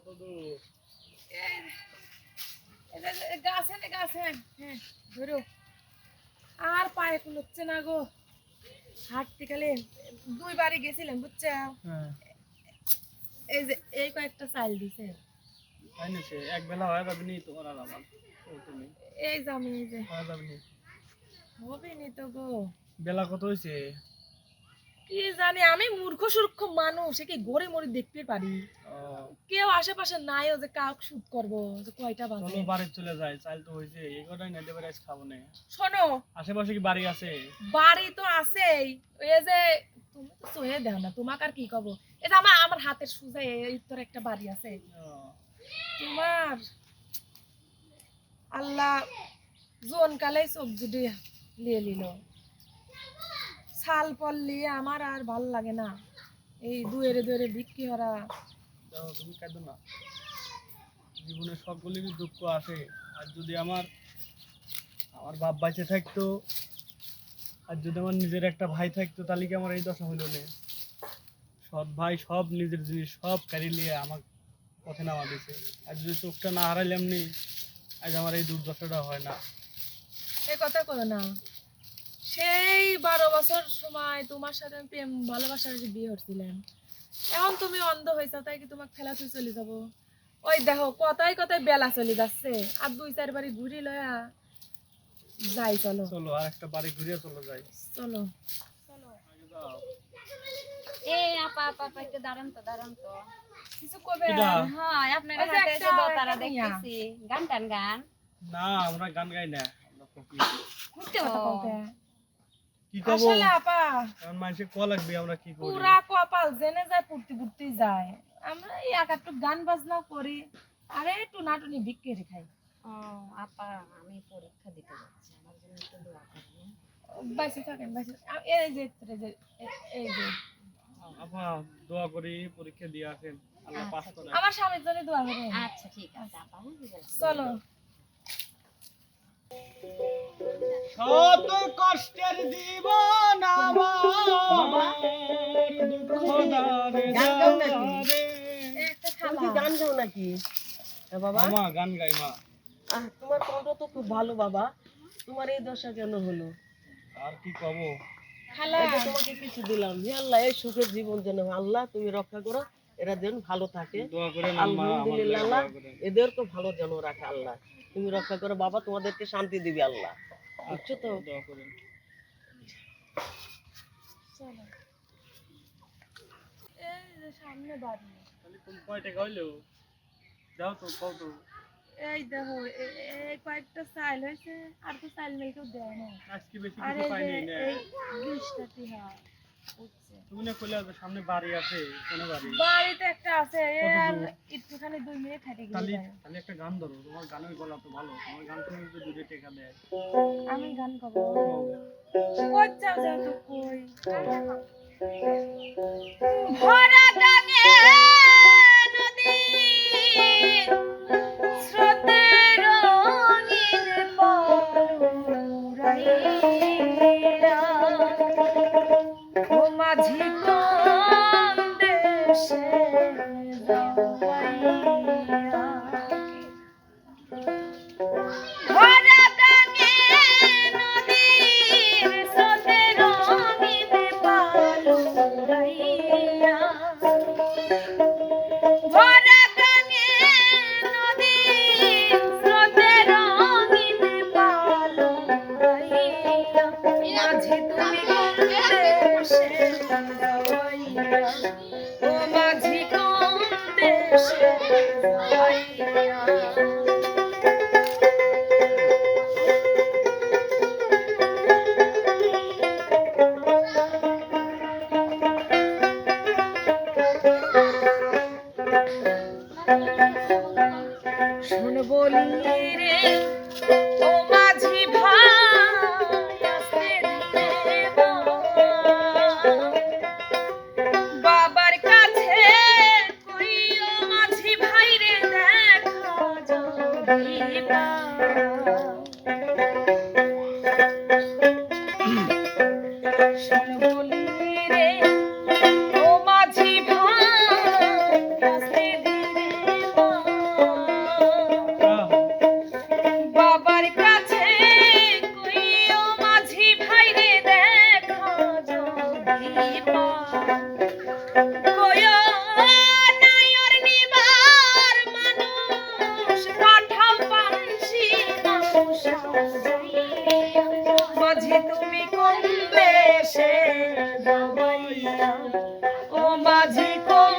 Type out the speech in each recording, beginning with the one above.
কত দূর গাছে না গাছে হ্যাঁ ধরো। আর পায়ে কুলোচ্ছে না গো। হাঁটতে গেলে গেছিলাম বুঝছ? হ্যাঁ। এই যে এই কয়েকটা চাল দিছে। এক বেলা হয়ে যাবে নি তোমার আর আমার? এই যে আমি এই যে। যাবে হবে নি তো গো। বেলা কত হয়েছে কি জানি? আমি মূর্খ সূর্খ মানুষ এ কি গড়ে মরে দেখতে পারি। কেউ আশেপাশে নাইও যে কাউক শুট করব যে কয়টা বাজে। চলো বাড়ি চলে যাই চাল তো এই কটাই না দেবে খাব না। শোনো। আশেপাশে কি বাড়ি আছে? বাড়ি তো আছেই। ওই যে তুমি তো দাও না তোমাকে আর কি কব? এই যে আমার আমার হাতের সুজা এই তোর একটা বাড়ি আছে। তোমার আল্লাহ জোন কালে সবজি দিয়ে লিয়ে নিল। ছাল পল্লি আমার আর ভালো লাগে না। এই দুয়েরে দুয়েরে বিক্রি হরা। দেখো তুমি কেঁদো না। জীবনে সকলেরই দুঃখ আসে আর যদি আমার আমার বাপ বাইচে থাকতো আর যদি আমার নিজের একটা ভাই থাকতো তাহলে কি আমার এই দশা হইল না? সৎ ভাই সব নিজের জিনিস সব কারি নিয়ে আমার পথে নামা দিছে। আর যদি চোখটা না হারাইলাম নি আজ আমার এই দুর্দশাটা হয় না। এ কথা কো না। সেই বারো বছর সময় তোমার সাথে আমি প্রেম ভালোবাসার যে বিয়ে হচ্ছিলাম এখন তুমি অন্ধ হয়েছ তাই কি তোমাকে ফেলা তুই চলে যাব? ওই দেখো কথাই কথাই বেলা চলে যাচ্ছে। আর দুই চার বাড়ি ঘুরি লয়া যাই চলো। চলো আর একটা বাড়ি ঘুরিয়ে চলে যাই। চলো। আগে যাও। আপা আপা আপা একটু দাঁড়ান তো দাঁড়ান তো। কিছু কবে? হ্যাঁ আপনার হাতে যে দোতারা দেখতেছি। গান টান গান। না আমরা গান গাই না। আমরা কপি মিথ্যে কথা বলতে কি করব আসলে আপা কারণ মানুষের ক লাগবে আমরা কি করি? পুরা কপাল জেনে যায় পুরতি পুরতি যায়। আমরা এই এক একটু গান বাজনা করি আরে টুনাটুনি বিক্রি খাই। ও আপা আমি পরীক্ষা দিতে যাচ্ছি আমার জন্য একটু দোয়া করবেন। বাইসে থাকেন বাইসে এই যে এই যে এ- এই যে। আপা দোয়া করি পরীক্ষা দিয়ে আসেন আল্লাহ পাস করে আমার স্বামীর জন্য দোয়া করে। আচ্ছা ঠিক আছে আপা চলো। শত কষ্টের জীবন আমার দুঃখ দারে গান গাও নাকি? বাবা। মা গান গাই মা। তোমার কণ্ঠ তো খুব ভালো বাবা। তোমার এই দশা কেন হলো? আর কি কব খালা তোমাকে কিছু দিলাম। আল্লাহ এই সুখের জীবন যেন আল্লাহ তুমি রক্ষা করো। এরা যেন ভালো থাকে। আলহামদুলিল্লাহ এদেরকে ভালো যেন রাখে আল্লাহ। তুমি রক্ষা করো বাবা তোমাদেরকে শান্তি দিবি আল্লাহ। বুঝছ তো? দোয়া করেন। চলো। এই সামনে বাড়ি তাহলে কোন কয় টাকা হইল? যাও তো কও তো। এই দেখো এ- এই কয়েকটা চাইল হয়েছে আর তো কেউ দেয় না আজকে বেশি কিছু পাইনি না? এই বিশটা টিহা উঠছে তুমি কইলে সামনে বাড়ি আছে কোন বাড়ি বাড়িতে একটা আছে একটুখানি দুই মিনিট গেলে তাহলে তাহলে একটা গান ধরো তোমার গানের গলা তো ভালো তোমার গান শুনে যদি দুটো টাকা দেয়। আমি গান গাবো। কই যাও যেহেতু কই? ভরা গাঙে নদী মাঝি কোন দেশে ও মাঝি কোন দেশে শুন বলি রে ও মাঝি ভাই মাঝি কোন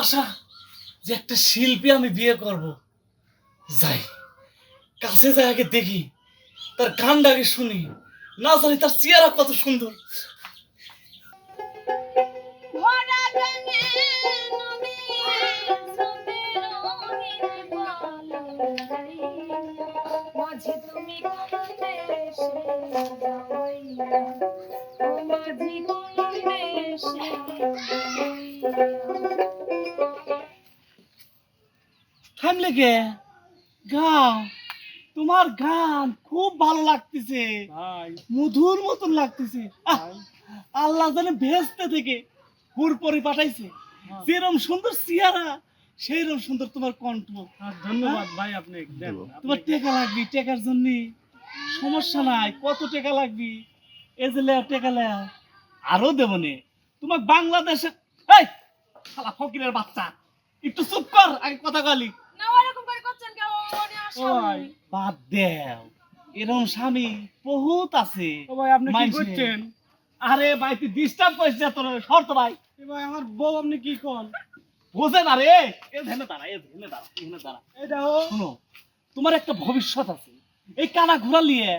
আশা যে একটা শিল্পী আমি বিয়ে করব। যাই, কাছে যাই আগে দেখি, তার গানটা আগে শুনি। না জানি তার চেহারা কত সুন্দর। থামলে কে গাও তোমার গান খুব ভালো লাগতেছে। মধুর মতন লাগতেছে। আল্লাহ জানে ভেস্তে থেকে হুরপরি পাঠাইছে। যেরম সুন্দর চেহারা সেইরকম সুন্দর তোমার কণ্ঠ। ধন্যবাদ ভাই আপনি তোমার টেকা লাগবি টেকার জন্য। সমস্যা নাই কত টাকা লাগবি? এই যে লেয়া টেকা লেয়া আরও দেব নে। তোমার বাংলাদেশে এই শালা ফকিরের বাচ্চা। একটু চুপ কর আগে কথা গালি না ওরকম করে করছেন কেন আসামি বাদ দেও। এরকম স্বামী বহুত আছে। ভাই আপনি কি মাইনষে। করছেন? আরে ভাই তুই ডিস্টার্ব করিস না তোর শর্ত ভাই। এ ভাই আমার বউ আপনি কি কোন? বোঝে না রে। এ ধেনে দাঁড়া এ ধেনে দাঁড়া এখানে দাঁড়া। ও শোনো তোমার একটা ভবিষ্যৎ আছে। এই কানা ঘোরা নিয়ে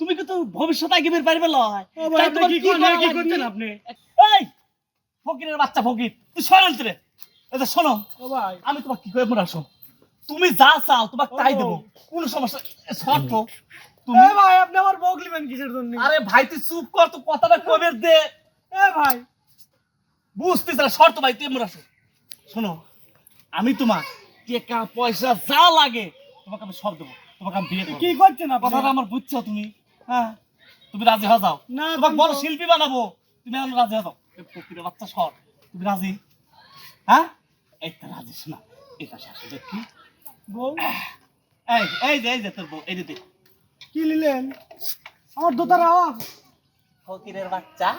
তুমি কিন্তু ভবিষ্যৎ আগে বের পারবে লয়? ও ভাই তাই আপনি তোমার কি কি কোন করা কি লাগবে? করছেন আপনি? এই ফকিরের বাচ্চা ফকির তুই সরেন রে। এটা শোনো ও ভাই। আমি তোমাকে কি করে মনে আসো তুমি যা চাও তোমাকে তাই দেবো। কোনো সমস্যা শর্ত। তুমি ভাই আপনি আমার বউ নেবেন কিসের জন্য? আরে ভাই তুই চুপ কর তুই কথাটা কবে দে। এ ভাই। বুঝতেছ না শর্ত ভাই তুই এমন শোনো আমি তোমার টাকা পয়সা যা লাগে তোমাকে আমি সব দেবো। তোমাকে আমি বিয়ে করব। কি করছেন আপনি? কথাটা আমার বুঝছ তুমি? হ্যাঁ? তুমি রাজি হয়ে যাও। না তোমাকে বড় শিল্পী বানাবো। তুমি এখন রাজি হয়ে যাও। এ বাচ্চা সর। তুমি রাজি? হ্যাঁ? এই তো রাজি শোনা। এটা শাশুড়ি দেখি বউ? এই এই যে এই যে তোর বউ এই কি নিলেন? আমার দোতারা। ফকিরের বাচ্চা?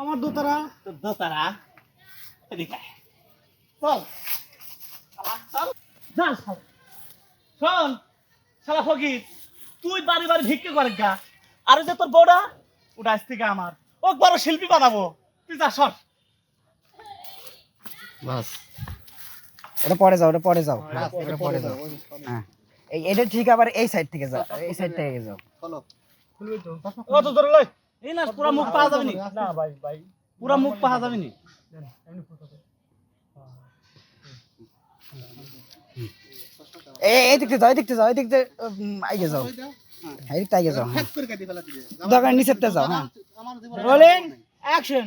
আমার দোতারা। তোর দোতারা? এদিকে। চল। চল। যা শালা। শোন শালা ফকির তুই বাড়ি বাড়ি ভিক্ষে করে গা। আর যে তোর বউটা ওটা আজ থেকে আমার। ও বড় শিল্পী বানাবো। তুই যা সর। বাস। ওটা পরে যাও ওটা পরে যাও। হ্যাঁ, ওটা পরে যাও। হ্যাঁ। এই এটা ঠিক আবার এই সাইড থেকে যাও এই সাইড থেকে যাও। খুলবে তো ও তো তোর লই। এই না পুরা মুখ পাওয়া যাবে নি? না ভাই ভাই। পুরা মুখ পাওয়া যাবে নি? এই এই দিকতে যাও এই দিকতে যাও এই দিকতে উম, আইগে যাও। হ্যাঁ এই দিকতে আইগে যাও হ্যাঁ। দরকার নিচেতে যাও হ্যাঁ। রোলিং অ্যাকশন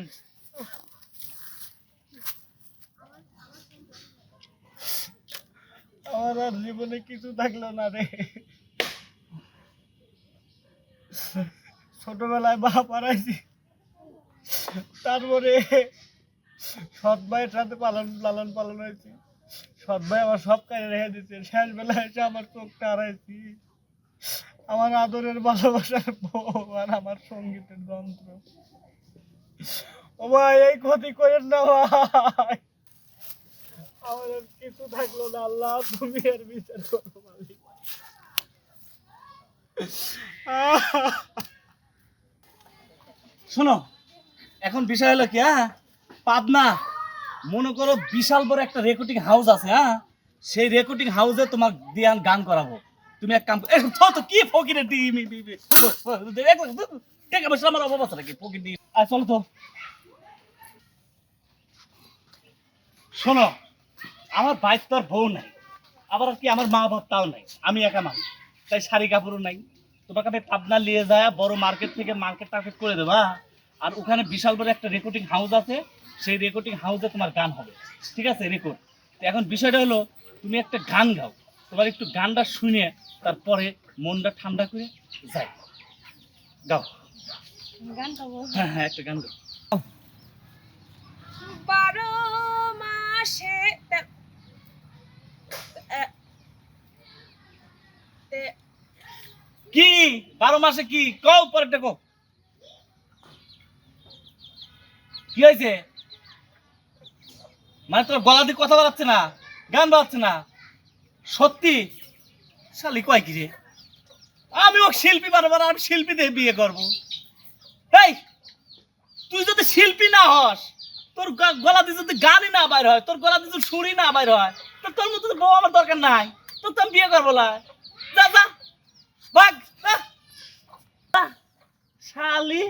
আমার আর জীবনে কিছু থাকল না রে। ছোটবেলায় বাপ হারাইছি। তারপরে সৎ ভাইয়ের সাথে পালন লালন পালন হয়েছি। সৎ ভাই আমার সব কাজে রেখে দিচ্ছে শেষ বেলায় এসে আমার চোখটা হারাইছি। আমার আদরের ভালোবাসার বউ আর আমার সঙ্গীতের যন্ত্র। ও ভাই, এই ক্ষতি করেন না ভাই। কিছু থাকল না, আল্লাহ তুমি আর বিচার করো মালিক। শোনো, এখন বিষয় হলো কি হ্যাঁ? পাবনা, মনে করো বিশাল বড় একটা রেকর্ডিং হাউস আছে হ্যাঁ? সেই রেকর্ডিং হাউসে তোমার দিয়ে গান করাবো। তুমি এক কাম তো কি ফকিরে ডিমি টাকা পয়সা আমার অভাব আছে নাকি? ফকির দিয়ে আর চলো তো। শোনো আমার বাইক তো আর বউ নাই। আবার আর কি আমার মা বাপ তাও নাই। আমি একা মানুষ। তাই শাড়ি কাপড়ও নাই। তোমাকে আমি পাবনা নিয়ে যায় বড় মার্কেট থেকে মার্কেট টার্কেট করে দেবা আর ওখানে বিশাল বড় একটা রেকর্ডিং হাউস আছে। সেই রেকর্ডিং হাউসে তোমার গান হবে। ঠিক আছে রেকর্ড এখন বিষয়টা হলো তুমি একটা গান গাও। তোমার একটু গানটা শুনে তারপরে মনটা ঠান্ডা করে যাই। গাও। গান গাবো। হ্যাঁ হ্যাঁ একটা গান গাও। বারো মাসে তে- এ- কি? বারো মাসে কি? কও পরেরটা কও। কি হয়েছে? মানে তোর গলা দিয়ে কথা বাড়াচ্ছে না গান বাড়াচ্ছে না। সত্যি? শালি কয় কি রে? আমি ও শিল্পী বানাবো না, আমি শিল্পী দিয়ে বিয়ে করব। এই তুই যদি শিল্পী না হস তোর গলা দিয়ে যদি গানই না বাইর হয় তোর গলা দিয়ে যদি সুরই না বাইর হয় তো তোর মতো বউ আমার দরকার নাই তোর তো আমি বিয়ে করব না! শালি,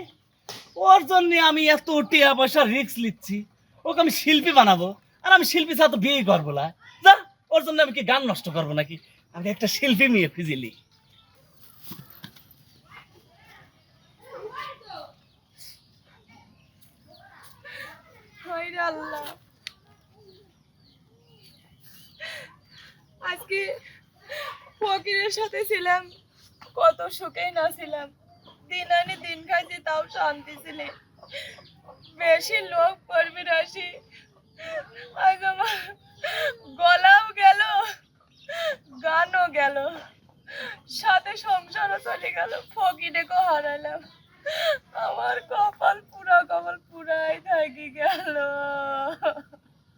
ওর জন্য আমি এত টিয়া পয়সা রিক্স নিচ্ছি। ওকে আমি শিল্পী বানাবো, আর আমি শিল্পী ছাড়া তো বিয়ে করব না। যা, ওর জন্য আমি কি গান নষ্ট করব নাকি? আমি একটা শিল্পী মেয়ে খুঁজিলি। আজকে ফকিরের সাথে ছিলাম। কত সুখেই না ছিলাম। দিন আনি দিন খাইছি, তাও শান্তি ছিলে বেশি লোক পড়বে রাশি গলাও গেল, গানও গেল। সাথে সংসারও চলে গেল, ফকিরেকেও হারালাম। আমার কপাল পুরা কপাল পুরাই থাকি গেল।